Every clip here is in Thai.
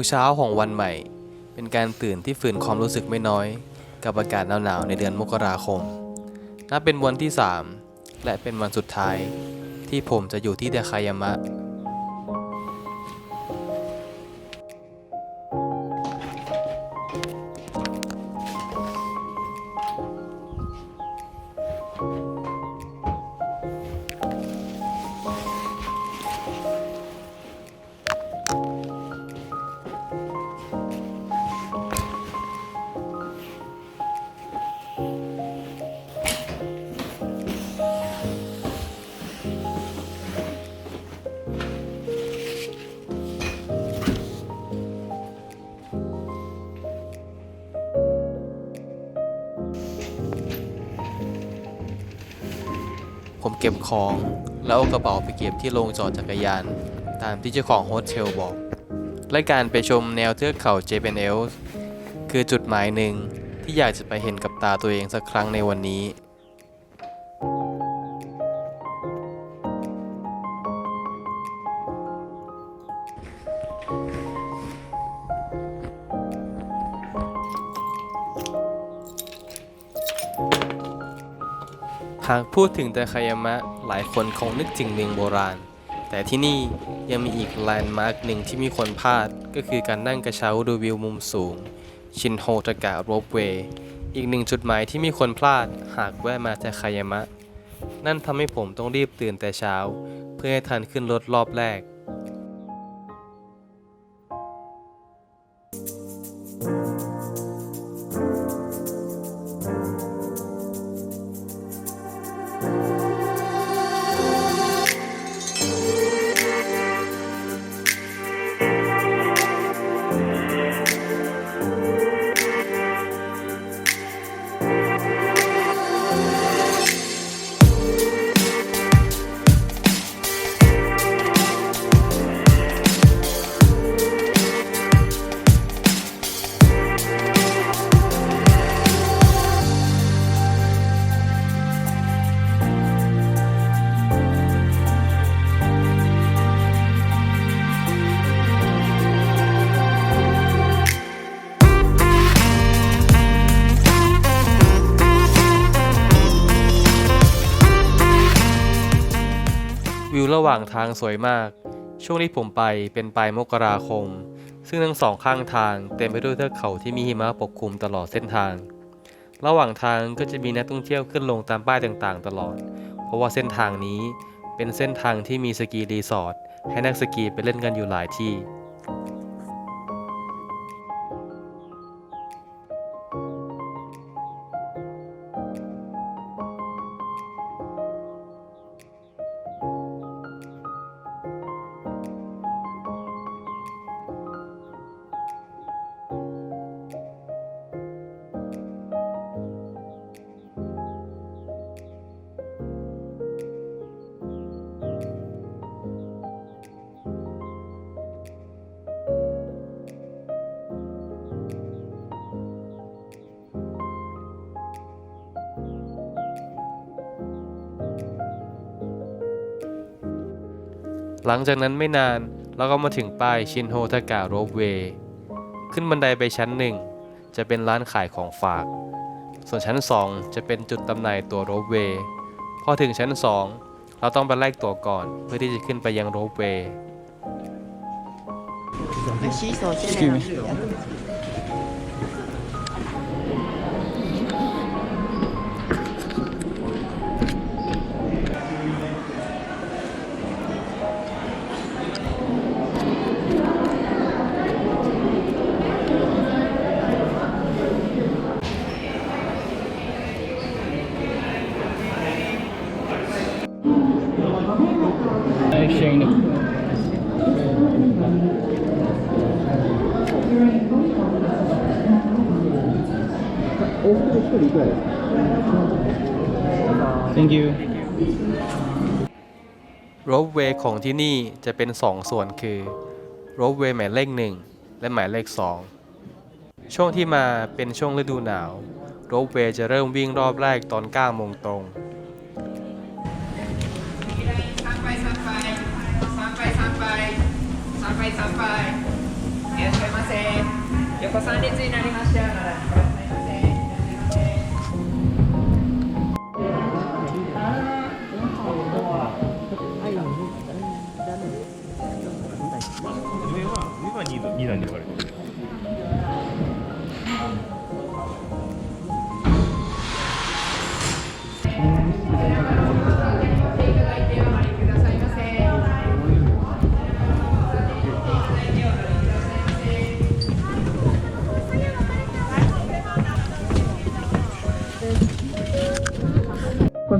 งเช้าของวันใหม่ เป็นการตื่นที่ฝืนความรู้สึกไม่น้อย กับอากาศหนาวๆในเดือนมกราคม นับเป็นวันที่ 3 และเป็นวันสุดท้าย ที่ผมจะอยู่ที่เดคายามะ เก็บของ แล้วเอากระเป๋าไปเก็บที่โรงจอดจักรยาน ตามที่เจ้าของโฮสเทลบอก และการไปชมแนวเทือกเขาเจเปนเอลส์คือจุดหมายหนึ่งที่อยากจะไปเห็นกับตาตัวเองสักครั้งในวันนี้ หากพูดถึงแต่คายามะหลายคนคงนึกถึงเมืองโบราณ แต่ที่นี่ยังมีอีกแลนด์มาร์กหนึ่งที่มีคนพลาด ก็คือการนั่งกระเช้าดูวิวมุมสูง ชินโฮตะกะโรบเวย์อีกหนึ่งจุดหมายที่มีคนพลาดหากแวะมาแต่คายามะ นั่นทำให้ผมต้องรีบตื่นแต่เช้า เพื่อให้ทันขึ้นรถรอบแรก ระหว่างทางสวยมาก ช่วงที่ผมไปเป็นปลายมกราคม ซึ่งทั้งสองข้างทางเต็มไปด้วยเทือกเขาที่มีหิมะปกคลุมตลอดเส้นทาง ระหว่างทางก็จะมีนักท่องเที่ยวขึ้นลงตามป้ายต่างๆ ตลอด เพราะว่าเส้นทางนี้เป็นเส้นทางที่มีสกีรีสอร์ทให้นักสกีไปเล่นกันอยู่หลายที่ หลังจากนั้นไม่นานเราก็มาถึงป้ายชินโฮทากะโรบเวย์ขึ้นบันไดไปชั้นหนึ่งจะเป็นร้านขายของฝาก ส่วนชั้น 2 จะเป็นจุดตำหน่ายตัวโรบเวย์พอถึงชั้น 2 เราต้องไปแลกตั๋วก่อนเพื่อที่จะขึ้นไปยังโรบเวย์ วย์ของที่นี่จะเป็น 2 ส่วนคือโรบเวย์หมายเลขหนึ่งและหมายเลข 2 ช่วงที่มาเป็นช่วงฤดูหนาวโรบเวย์จะเริ่มวิ่งรอบแรกตอน9โมงตรง 参拝参拝参拝参拝参拝参拝は いらっしゃいませ横3列になりました 2段に分かれ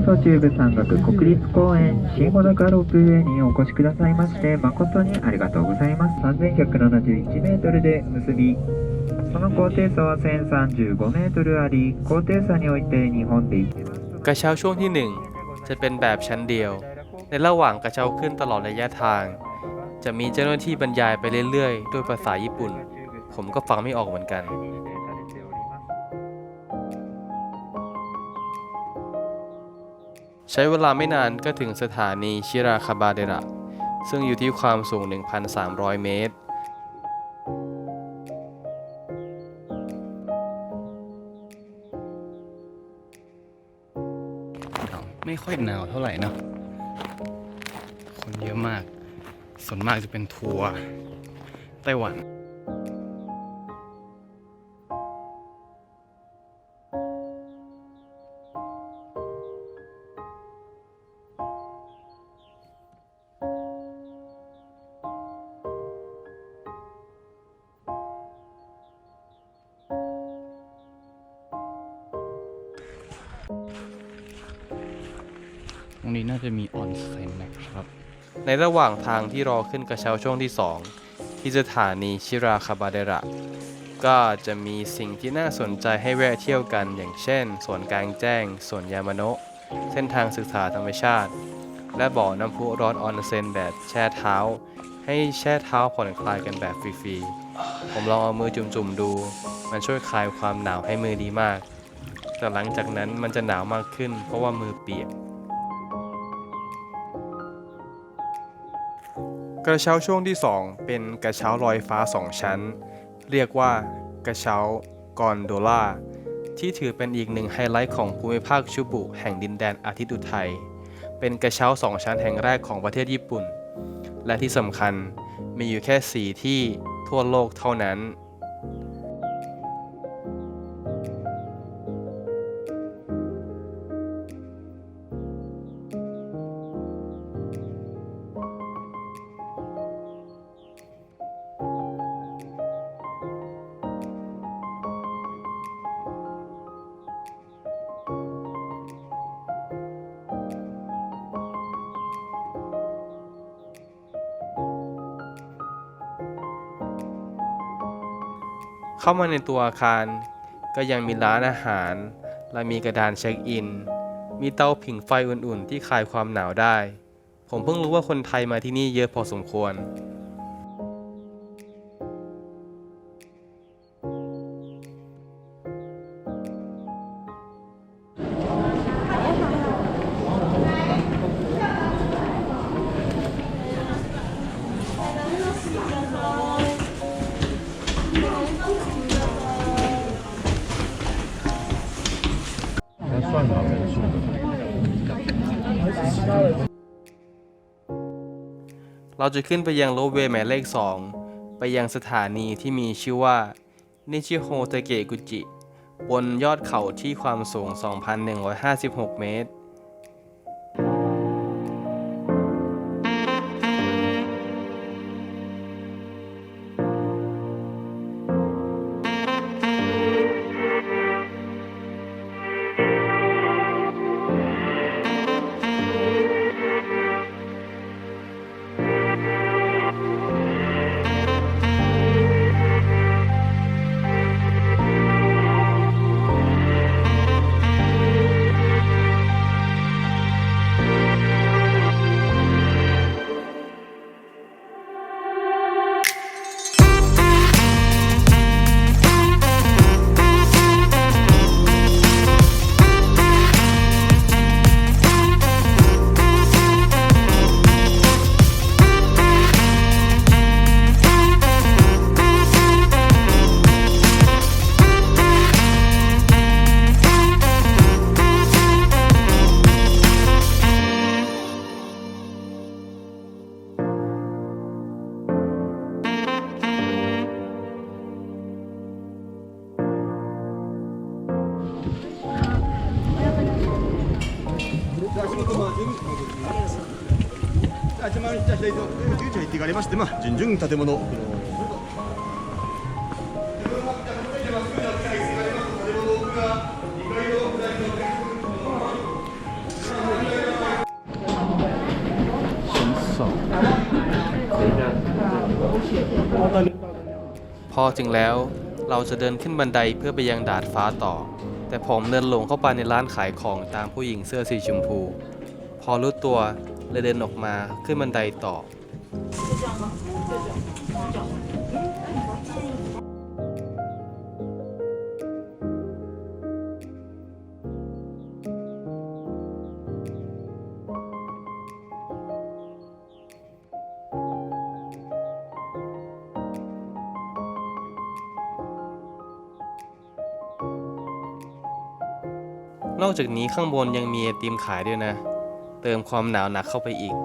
てるこそ中部山岳国立公園新穂高ロープウェイにお越しくださいまして誠にありがとうございます3171メートルで結びその高低差は1035メートルあり高低差において日本で一番 กระเช้าช่วงที่ 1 จะเป็นแบบชั้นเดียว ในระหว่างกระเช้าขึ้นตลอดระยะทาง จะมีเจ้าหน้าที่บรรยายไปเรื่อยๆ ด้วยภาษาญี่ปุ่น ผมก็ฟังไม่ออกเหมือนกัน ใช้เวลาไม่นานก็ถึงสถานีชิราคาบาเดระ ซึ่งอยู่ที่ความสูง 1,300 เมตร ไม่ค่อยหนาวเท่าไหร่นะ คนเยอะมาก ส่วนมากจะเป็นทัวร์ไต้หวัน ระหว่างทางที่รอขึ้นกระเช้าช่วงที่ 2 ที่สถานีชิราคาบาเดระ ก็จะมีสิ่งที่น่าสนใจให้แวะเที่ยวกัน อย่างเช่นสวนกลางแจ้งสวนยามาโนะเส้นทางศึกษาธรรมชาติ และบ่อน้ำพุร้อนออนเซนแบบแช่เท้า ให้แช่เท้าผ่อนคลายกันแบบฟรีๆ ผมลองเอามือจุ่มๆดู มันช่วยคลายความหนาวให้มือดีมาก แต่หลังจากนั้นมันจะหนาวมากขึ้น เพราะว่ามือเปียก กระเช้าช่วงที่ 2 เป็นกระเช้าลอยฟ้า 2 ชั้น เรียกว่ากระเช้ากอนโดล่าที่ถือเป็นอีกหนึ่งไฮไลท์ของภูมิภาคชูบุแห่งดินแดนอาทิตย์อุทัยเป็นกระเช้า 2 ชั้นแห่งแรกของประเทศญี่ปุ่น และที่สำคัญมีอยู่แค่ 4 ที่ทั่วโลกเท่านั้น เข้ามาในตัวอาคาร ก็ยังมีร้านอาหาร และมีกระดานเช็คอิน มีเตาผิงไฟอุ่นๆ ที่คลายความหนาวได้ ผมเพิ่งรู้ว่าคนไทยมาที่นี่เยอะพอสมควร เราจะขึ้นไปยังโรเวย์หมายเลข 2 ไปยังสถานีที่มีชื่อว่านิชิโฮเตเกะกุจิ บนยอดเขาที่ความสูง 2,156 เมตร あちまじゃあ左と入っていかれましてまあ順々建物ชั้นสอง พอถึงแล้วเราจะเดินขึ้นบันไดเพื่อไปยังดาดฟ้าต่อ แต่ผมเดินหลงเข้าไปในร้านขายของตามผู้หญิงเสื้อสีชมพู พอรู้ตัวเลยเดินออกมาขึ้นบันไดต่อ นอกจากนี้ข้างบนยังมีไอติมขายด้วยนะ เติมความหนาวหนักเข้าไปอีก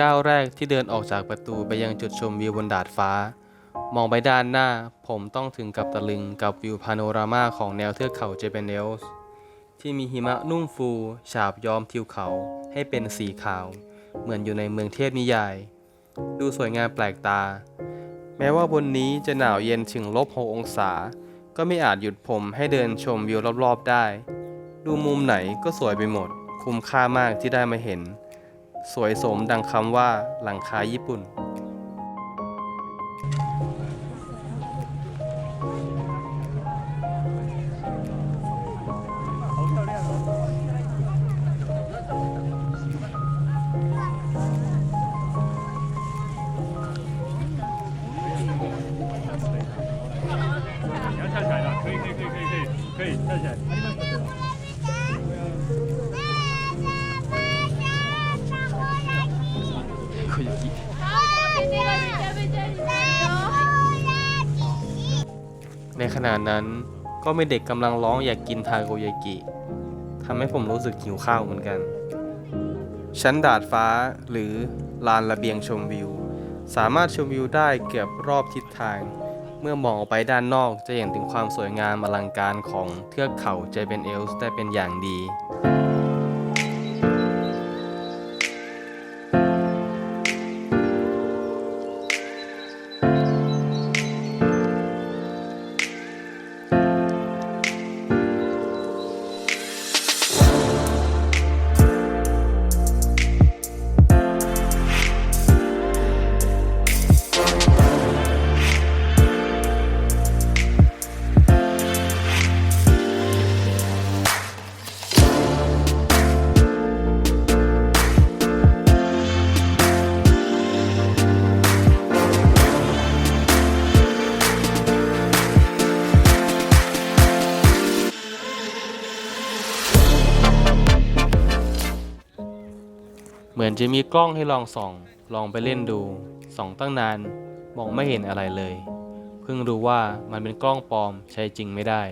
ก้าวแรกที่เดินออกจากประตูไปยังจุดชมวิวบนดาดฟ้า มองไปด้านหน้า ผมต้องถึงกับตะลึงกับวิวพาโนรามาของแนวเทือกเขาเจเปนเนลส์ที่มีหิมะนุ่มฟู ฉาบย้อมทิวเขาให้เป็นสีขาว เหมือนอยู่ในเมืองเทพนิยาย ดูสวยงามแปลกตา แม้ว่าบนนี้จะหนาวเย็นถึงลบ6องศา ก็ไม่อาจหยุดผมให้เดินชมวิวรอบๆได้ ดูมุมไหนก็สวยไปหมด คุ้มค่ามากที่ได้มาเห็น สวยสมดังคำว่าหลังคาญี่ปุ่น 可以可以跳起来。 คุยกิ ในขณะนั้นก็มีเด็กกำลังร้องอยากกินทาโกยากิทำให้ผมรู้สึกหิวข้าวเหมือนกัน ชั้นดาดฟ้าหรือลานระเบียงชมวิว สามารถชมวิวได้เกือบรอบทิศทาง เมื่อมองออกไปด้านนอกจะเห็นถึงความสวยงามอลังการของเทือกเขาเจเบนเอลส์ได้เป็นอย่างดี อนจะมีกล้องให้ลองส่อง ลองไปเล่นดู ส่องตั้งนาน มองไม่เห็นอะไรเลย เพิ่งรู้ว่ามันเป็นกล้องปลอมใช้จริงไม่ได้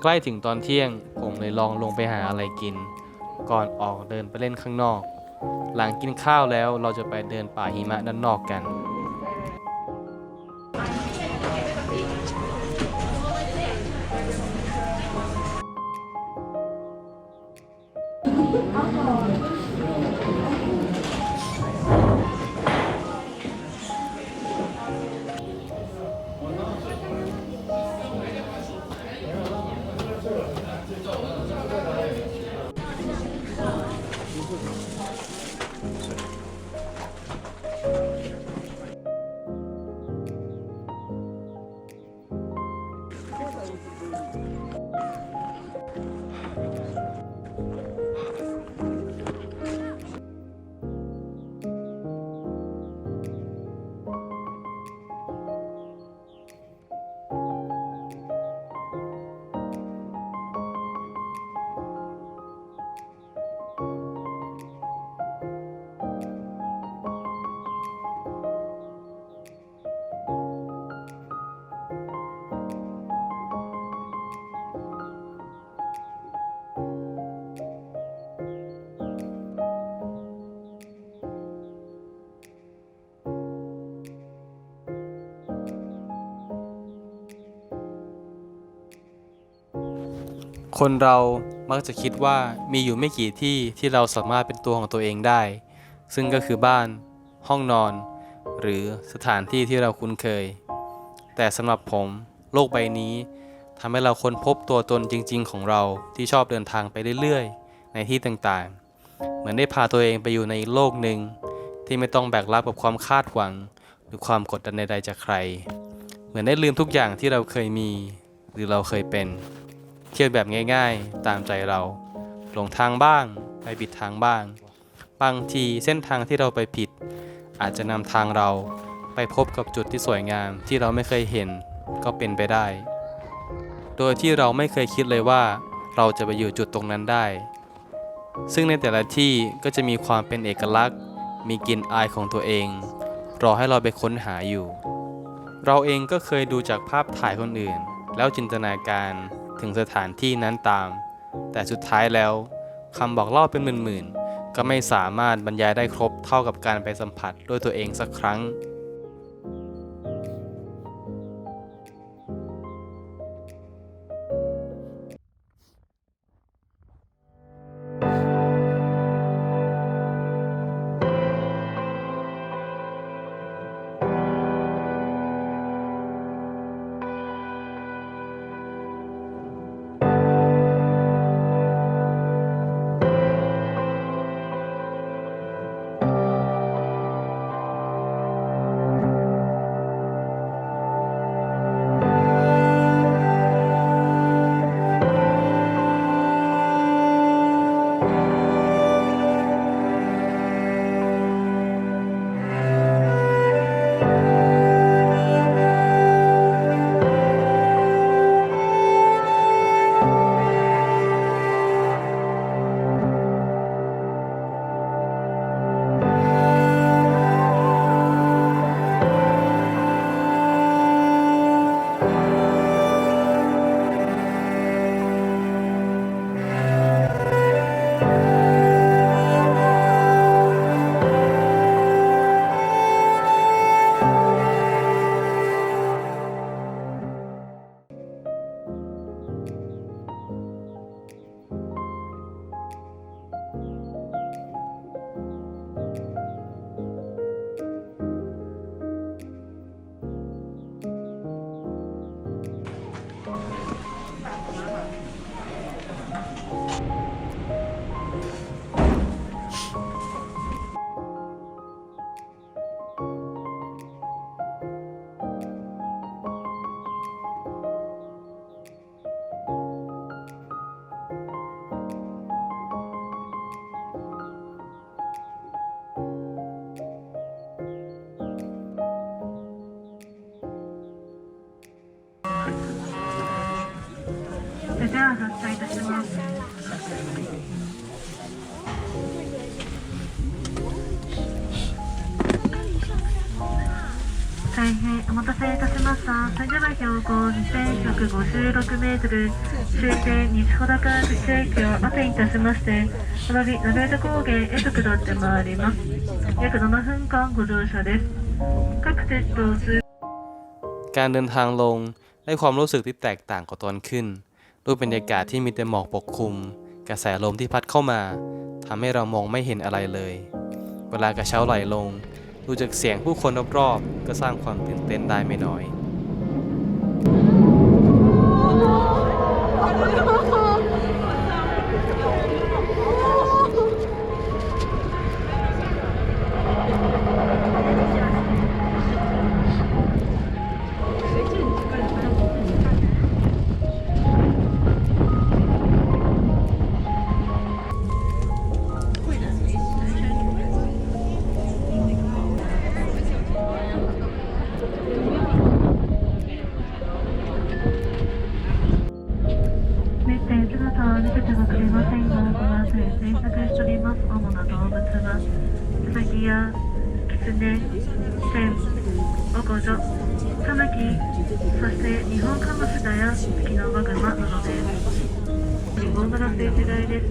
ใกล้ถึงตอนเที่ยง ผมเลยลองลงไปหาอะไรกิน ก่อนออกเดินไปเล่นข้างนอก หลังกินข้าวแล้วเราจะไปเดินป่าหิมะด้านนอกกัน คนเรามักจะคิดว่ามีอยู่ไม่กี่ที่ที่เราสามารถเป็นตัวของตัวเองได้ ซึ่งก็คือบ้าน ห้องนอน หรือสถานที่ที่เราคุ้นเคย แต่สำหรับผมโลกใบนี้ทำให้เราค้นพบตัวตนจริง ๆ ของเราที่ชอบเดินทางไปเรื่อยๆ ในที่ต่างๆ เหมือนได้พาตัวเองไปอยู่ในโลกหนึ่งที่ไม่ต้องแบกรับกับความคาดหวัง หรือความกดดันใดๆจากใคร เหมือนได้ลืมทุกอย่างที่เราเคยมี หรือเราเคยเป็น เที่ยวแบบง่ายๆ ตามใจเรา หลงทางบ้าง ไปผิดทางบ้าง บางทีเส้นทางที่เราไปผิด อาจจะนำทางเราไปพบกับจุดที่สวยงามที่เราไม่เคยเห็นก็เป็นไปได้ โดยที่เราไม่เคยคิดเลยว่า เราจะไปอยู่จุดตรงนั้นได้ ซึ่งในแต่ละที่ก็จะมีความเป็นเอกลักษณ์ มีกลิ่นอายของตัวเอง รอให้เราไปค้นหาอยู่ เราเองก็เคยดูจากภาพถ่ายคนอื่น แล้วจินตนาการ ถึงสถานที่นั้นตาม แต่สุดท้ายแล้วคำบอกเล่าเป็นหมื่นๆก็ไม่สามารถบรรยายได้ครบเท่ากับการไปสัมผัสด้วยตัวเองสักครั้ง それでは発車いたします。大変お待たせいたしました。それでは標高2156メートル、終点西穂高口駅を後にいたしまして、再び長枝高原へと下ってまいります。約7分間ご乗車です。各鉄道通 การเดินทางลงได้ความรู้สึกที่แตกต่างกว่าตอนขึ้น ด้วยบรรยากาศที่มีแต่หมอกปกคลุม กระแสลมที่พัดเข้ามาทำให้เรามองไม่เห็นอะไรเลย เวลากระเช้าไหลลง ดูจากเสียงผู้คนรอบๆ ก็สร้างความตื่นเต้นได้ไม่น้อย そして日本貨物だや月のマグマなどです。5 7世世代です。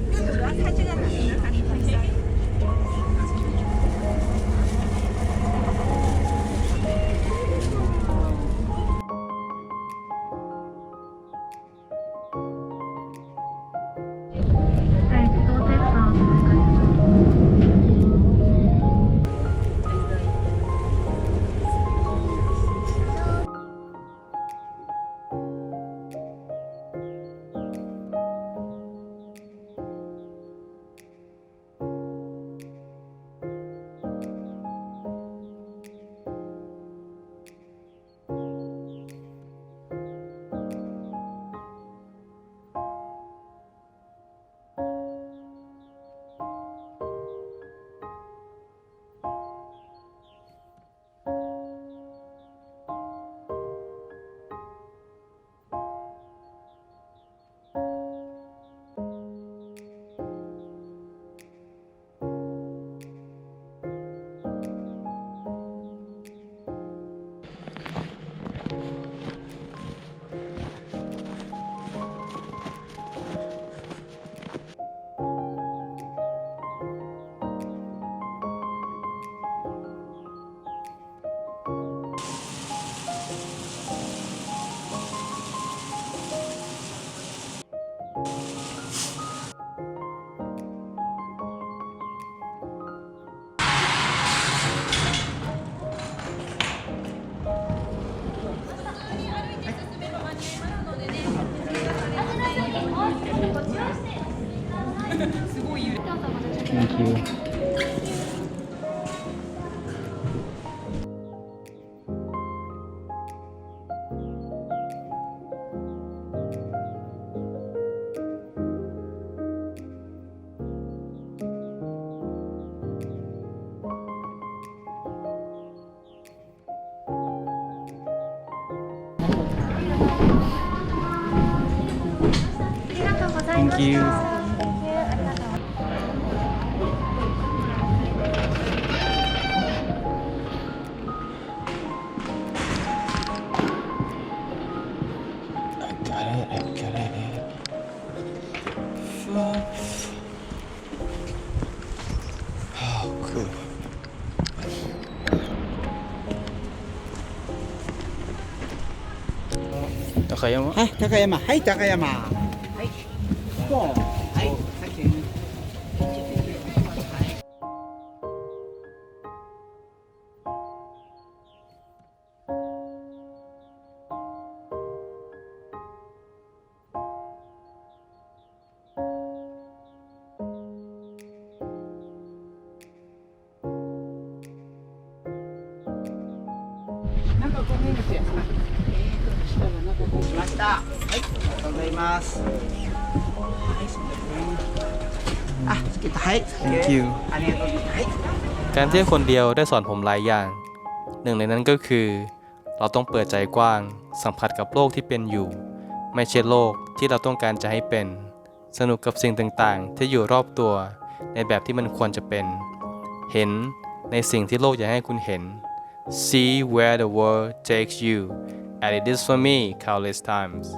Thank you 高山はい、高山。はい、高山。なんかごめんなさい。 来ました。はい、ありがとうございます。はい、すみません。あ、つけた。はい。 thank you ありがとうございます。はい。 การเที่ยวคนเดียวได้สอนผมหลายอย่าง หนึ่งในนั้นก็คือ เราต้องเปิดใจกว้าง สัมผัสกับโลกที่เป็นอยู่ ไม่ใช่โลกที่เราต้องการจะให้เป็น สนุกกับสิ่งต่างๆ ที่อยู่รอบตัว ในแบบที่มันควรจะเป็น เห็นในสิ่งที่โลกอยากให้คุณเห็น see where the world takes you and it is for me countless times